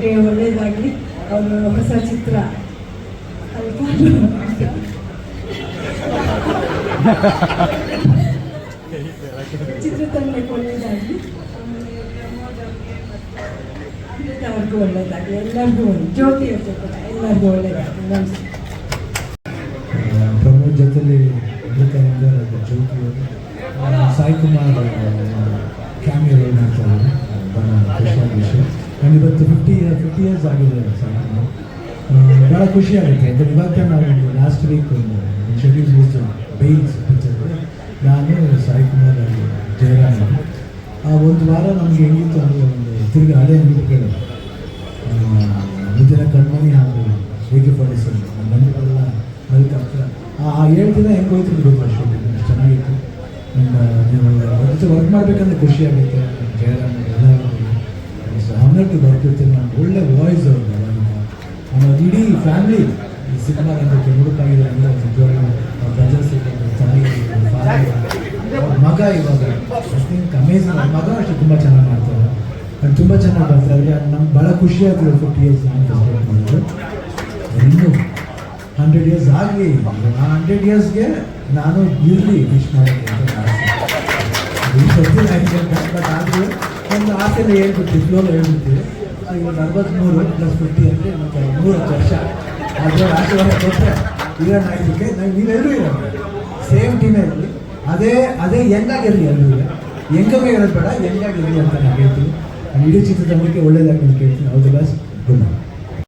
ಅವ್ರಿಗೆ ಒಳ್ಳೆಯದಾಗಲಿ ಅವರು ಹೊಸ ಚಿತ್ರ. ಚಿತ್ರ ಚಿತ್ರತಂಡಕ್ಕೆ ಒಳ್ಳೆಯದಾಗಲಿ ಅವ್ರಿಗೂ ಒಳ್ಳೆಯದಾಗಲಿ ಎಲ್ಲರಿಗೂ ಒಳ್ಳೆ ಜ್ಯೋತಿ ಅವ್ರ ಕೂಡ ಎಲ್ಲರಿಗೂ ಒಳ್ಳೆಯದಾಗಲಿ ನಮಸ್ತೆ. ಪ್ರಮೋದ್ ಜೊತೆಲಿ ಜ್ಯೋತಿ ಸಾಯಿ ಕುಮಾರ್ ಕ್ಯಾಮಿಯೋ ಮಾಡ್ತಾ ಇದ್ದಾರೆ. ಖುಷಿಯಾದ ವಿಷಯ ಆ್ಯಂಡ್ ಇವತ್ತು ಫಿಫ್ಟಿ ಫಿಫ್ಟಿ ಇಯರ್ಸ್ ಆಗಿದೆ ಸರ್. ಭಾಳ ಖುಷಿ ಆಗುತ್ತೆ. ಅಂದರೆ ಇವಾಗ ನಾನು ಲಾಸ್ಟ್ ವೀಕ್ ಶೆಡ್ಯೂಲ್ ಯೂಸ್ ಬೈಲ್ಸ್ ಪಿಕ್ಚರ್ ನಾನು ಸಾಯಿ ಕುಮಾರ್ ಜಯರಾಮ್. ಆ ಒಂದು ವಾರ ನಮಗೆ ಹೆಂಗಿತ್ತು ಅಂದರೆ ಒಂದು ತಿರುಗಿ ಹಳೆ ನೆನಪುಗಳು ಮುದ್ದಿನ ಕಣ್ಮಣಿ ಹಾಗೂ ಹೇಗೆ ಪಡಿಸಿ ನಮಗೆಲ್ಲ ಅದಕ್ಕೆ ಹತ್ರ ಆ ಏಳು ದಿನ ಹೆಂಗೆ ಹೋಯ್ತು ಗ್ರೂಪ್ ಅಷ್ಟೇ ಚೆನ್ನಾಗಿತ್ತು. ನಿಮ್ಮ, ನೀವು ಜೊತೆ ವರ್ಕ್ ಮಾಡಬೇಕಂದ್ರೆ ಖುಷಿಯಾಗುತ್ತೆ ಜಯರಾಮ್ ಆನರ್ ಬರ್ತಿರ್ತೀನಿ. ನಾನು ಒಳ್ಳೆ ವಾಯ್ಸ್ ಅವ್ರದ್ದು ನಮ್ಮ ಇಡೀ ಫ್ಯಾಮಿಲಿ ಈ ಸಿನಿಮಾ ರಂಗಕ್ಕೆ ಮುಡುಪಾಗಿದೆ ಅಂದರೆ ನಿಜವಾಗ್ಲೂ ಬ್ರದರ್ಸ್ ಚೆನ್ನಾಗಿದೆ ಅವ್ರ ಮಗ ಇವಾಗ ಥಿಂಕ್ ಅಮೇಝಿಂಗ್ ಮಗ ಅಷ್ಟೇ ತುಂಬ ಚೆನ್ನಾಗಿ ಮಾಡ್ತಾರೆ. ಅದು ತುಂಬ ಚೆನ್ನಾಗಿ ಬರ್ತಾರೆ. ನಮ್ಗೆ ಭಾಳ ಖುಷಿ ಆಗ್ತದೆ ಫಿಫ್ಟಿ ಇಯರ್ಸ್ ನಾನು ಸೆಲೆಬ್ರೇಟ್ ಮಾಡೋದು ಇನ್ನು ಹಂಡ್ರೆಡ್ ಇಯರ್ಸ್ ಆಗಲಿ. ಆ ಹಂಡ್ರೆಡ್ ಇಯರ್ಸ್ಗೆ ನಾನು ಇರಲಿ ವಿಶ್ ಮಾಡೋಕ್ಕೆ ಒಂದು ಹೇಳ್ಬಿಟ್ಟು ಹೇಳ್ಬಿಡ್ತೀವಿ ಹೇಳ್ಬಿಟ್ಟು ಸೊ ಇವಾಗ ಅರವತ್ತ್ಮೂರು ಪ್ಲಸ್ ಫಿಫ್ಟಿ ಅಂದರೆ ಮತ್ತೆ ಮೂರು ವರ್ಷ. ಅದರ ಆಶೀರ್ವಾದ ಕೊಟ್ಟರೆ ಇರೋಣ ಇದಕ್ಕೆ ನಾವು ನೀವೆಲ್ಲರೂ ಇರೋ ಸೇಮ್ ಟೀಮೇ ಇರಲಿ ಅದೇ ಅದೇ ಹೆಂಗಾಗಿರಲಿ ಎಲ್ಲರೂ. ಹೆಂಗಾಗಿ ಇರೋದು ಬೇಡ ಹೆಂಗಾಗಿರಲಿ ಅಂತ ನಾನು ಹೇಳ್ತೀನಿ. ನಾನು ಇಡೀ ಚಿತ್ರತಂಡಕ್ಕೆ ಒಳ್ಳೇದಾಗಿ ನಾನು ಕೇಳ್ತೀನಿ ಹೌದು ಗುಡ್ ನೈಟ್